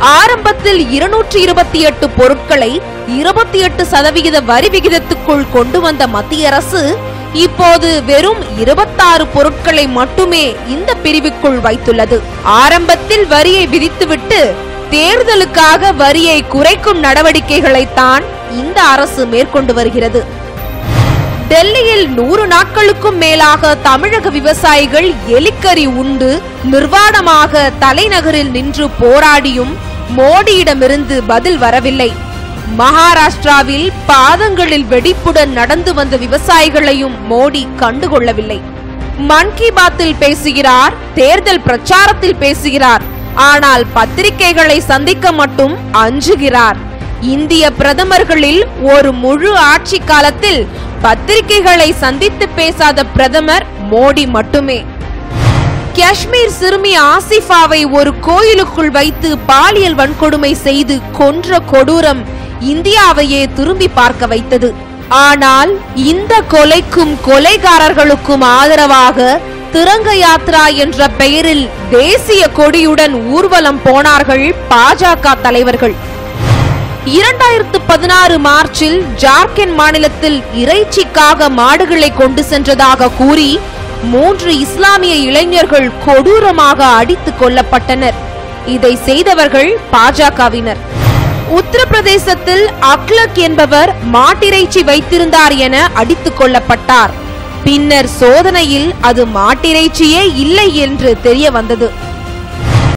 ஆரம்பத்தில் இருநூற்றி இருபத்தி எட்டு பொருட்களை இருபத்தி எட்டு சதவிகித வரி விகிதத்துக்குள் கொண்டு வந்த மத்திய அரசு இப்போது வெறும் இருபத்தாறு பொருட்களை மட்டுமே இந்த பிரிவுக்குள் வைத்துள்ளது. ஆரம்பத்தில் வரியை விதித்துவிட்டு தேர்தலுக்காக வரியை குறைக்கும் நடவடிக்கைகளைத்தான் இந்த அரசு மேற்கொண்டு வருகிறது. டெல்லியில் நூறு நாட்களுக்கும் மேலாக தமிழக விவசாயிகள் எலிக்கறி உண்டு நிர்வாணமாக தலைநகரில் நின்று போராடியும் மோடியிடமிருந்து பதில் வரவில்லை. மகாராஷ்டிராவில் பாதங்களில் வெடிப்புடன் நடந்து வந்த விவசாயிகளையும் மோடி கண்டுகொள்ளவில்லை. மன் கி பாத்தில் பேசுகிறார் தேர்தல் பிரச்சாரத்தில் பேசுகிறார் ஆனால் பத்திரிகைகளை சந்திக்க மட்டும் அஞ்சுகிறார். இந்திய பிரதமர்களில் ஒரு முழு ஆட்சி காலத்தில் பத்திரிகைகளை சந்தித்து பேசாத பிரதமர் மோடி மட்டுமே. காஷ்மீர் சிறுமி ஆசிஃபாவை ஒரு கோயிலுக்குள் வைத்து பாலியல் வன்கொடுமை செய்து கொன்ற கொடூரம் இந்தியாவையே திரும்பி பார்க்க வைத்தது. ஆனால் இந்த கொலைக்கும் கொலைகாரர்களுக்கும் ஆதரவாக திரங்க யாத்ரா என்ற பெயரில் தேசிய கொடியுடன் ஊர்வலம் போனார்கள் பாஜக தலைவர்கள். இரண்டாயிரத்து பதினாறு மார்ச்சில் ஜார்க்கண்ட் மாநிலத்தில் இறைச்சிக்காக மாடுகளை கொண்டு சென்றதாக கூறி மூன்று இஸ்லாமிய இளைஞர்கள் கொடூரமாக அடித்துக் கொல்லப்பட்டனர். இதை செய்தவர்கள் பாஜகவினர். உத்தரப்பிரதேசத்தில் அக்லக் என்பவர் மாட்டிறைச்சி வைத்திருந்தார் என அடித்துக் கொல்லப்பட்டார். பின்னர் சோதனையில் அது மாட்டிறைச்சியே இல்லை என்று தெரிய வந்தது